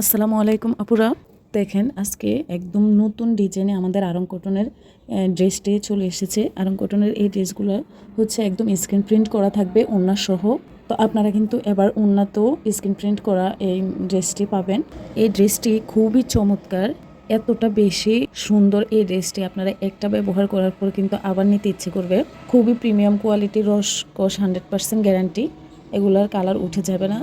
আসসালামু আলাইকুম আপুরা। দেখেন, আজকে একদম নতুন ডিজাইনে আমাদের আরং কটনের ড্রেসটি চলে এসেছে। আরং কটনের এই ড্রেসগুলো হচ্ছে একদম স্ক্রিন প্রিন্ট করা থাকবে সহ। তো আপনারা কিন্তু এবার উন্নত স্ক্রিন প্রিন্ট করা এই ড্রেসটি পাবেন। এই ড্রেসটি খুবই চমৎকার, এতটা বেশি সুন্দর এই ড্রেসটি আপনারা একটা ব্যবহার করার পর কিন্তু আবার নিতে ইচ্ছে করবে। খুবই প্রিমিয়াম কোয়ালিটির রস কস হান্ড্রেড পার্সেন্ট গ্যারান্টি এগুলার কালার উঠে যাবে না।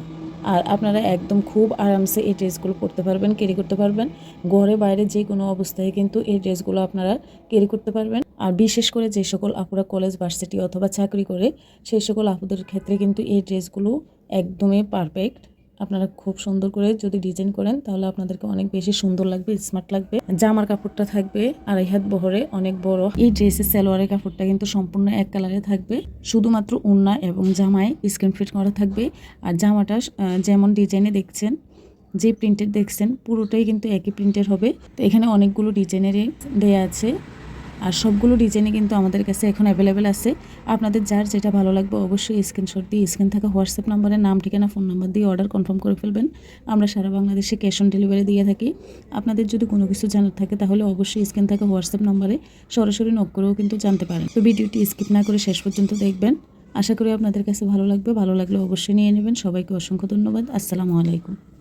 আর আপনারা একদম খুব আরামসে এই ড্রেসগুলো পরতে পারবেন ক্যারি করতে পারবেন। ঘরে বাইরে যে কোনো অবস্থায় কিন্তু এই ড্রেসগুলো আপনারা ক্যারি করতে পারবেন। আর বিশেষ করে যে সকল আপুরা কলেজ ভার্সিটি অথবা চাকরি করে, সেই সকল আপুদের ক্ষেত্রে কিন্তু এই ড্রেসগুলো একদমই পারফেক্ট আপনারা খুব সুন্দর করে যদি ডিজাইন করেন, তাহলে আপনাদেরকে অনেক বেশি সুন্দর লাগবে স্মার্ট লাগবে। জামার কাপড়টা থাকবে আড়াই হাত বহরে, অনেক বড়। এই ড্রেসের সালোয়ারের কাপড়টা কিন্তু সম্পূর্ণ এক কালারে থাকবে। শুধুমাত্র উন্না এবং জামায় স্ক্রিন ফিট করা থাকবে। আর জামাটা যেমন ডিজাইনে দেখছেন, যে প্রিন্টেড দেখছেন, পুরোটাই কিন্তু একই প্রিন্টের হবে। তো এখানে অনেকগুলো ডিজাইনেরই দেয়া আছে। আর সবগুলো ডিজাইনই কিন্তু আমাদের কাছে এখন অ্যাভেলেবেল আছে। আপনাদের যার যেটা ভালো লাগবে অবশ্যই স্ক্রিনশট দিয়ে স্ক্রিন থাকা হোয়াটসঅ্যাপ নাম্বারে নাম, ঠিকানা ফোন নাম্বার দিয়ে অর্ডার কনফার্ম করে ফেলবেন। আমরা সারা বাংলাদেশে ক্যাশ অন ডেলিভারি দিয়ে থাকি। আপনাদের যদি কোনো কিছু জানার থাকে তাহলে অবশ্যই স্ক্রিন থাকা হোয়াটসঅ্যাপ নাম্বারে সরাসরি নক করেও কিন্তু জানতে পারেন। তো ভিডিওটি স্কিপ না করে শেষ পর্যন্ত দেখবেন। আশা করি আপনাদের কাছে ভালো লাগবে। ভালো লাগলে অবশ্যই নিয়ে নেবেন। সবাইকে অসংখ্য ধন্যবাদ। আসসালামু আলাইকুম।